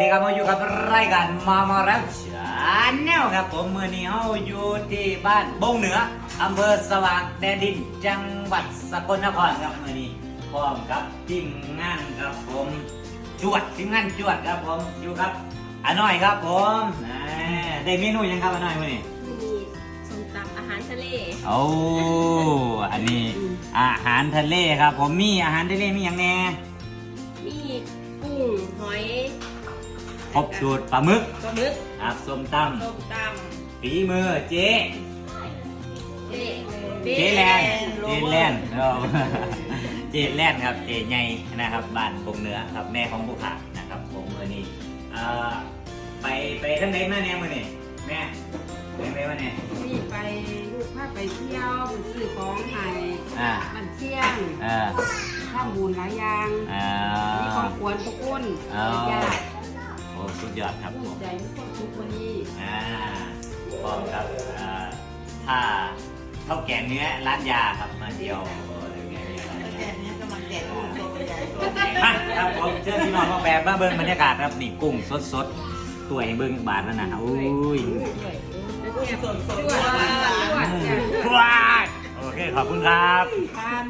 ดีครับมาอยู่กับรายการมามาแล้วชาแนลครับผมมือนี้เฮาอยู่ที่บ้านบงเหนืออำเภอสว่างแดนดินจังหวัดสกลนครครับมือนี้พร้อมกับทีมงานครับผมจวดทีมงานจวดครับผมอยู่ครับอาน้อยครับผมอ่าได้เมนูยังครับอาน้อยมือนี้มีส้มตำอาหารทะเลโอ้อันนี้อาหารทะเลครับผมมีอาหารทะเลมีอย่างแน่มีกุ้งหอย ครบสูตรปลาหมึกปลาหมึกครับส้มตส้มตำฝีมือเจ๊ำเจ๊เจแลนด์เจแลนด์เอาเจแลนด์ครับเจใหญ่นะครับบ้านปงเหนือครับแม่ของผู้ขานะครับผมมือนี้เอ่อไปไปทั้งไหนมาเนี่ยมือนี่แม่ไปไหนมาเนี่ยมีไปลูกพาไปเที่ยวไปซื้อของไห้อ่ามันเที่ยงเออข้ามบุญหลายอย่าง อ่า มีของควรทุกคนอ๋อ ญาติโอ้สุดยอดครับผผู้มใจทุกคนทุกวันนี้อ่าพร้อมกับอ่าถ้าข้าวแกงเนื้อร้านยาครับมาเดียวโอ้ยไงเนี่ยอะครับผมเชิญพี่น้องมาแบบมาเบิ้งบรรยากาศครับนี่กุ้งสดสดๆตัวเองเบิ้งบาทแล้วนะอุ้ยแล้วก็สดสดด้วยด้วยว้ายโอเคขอบคุณครับ ทาน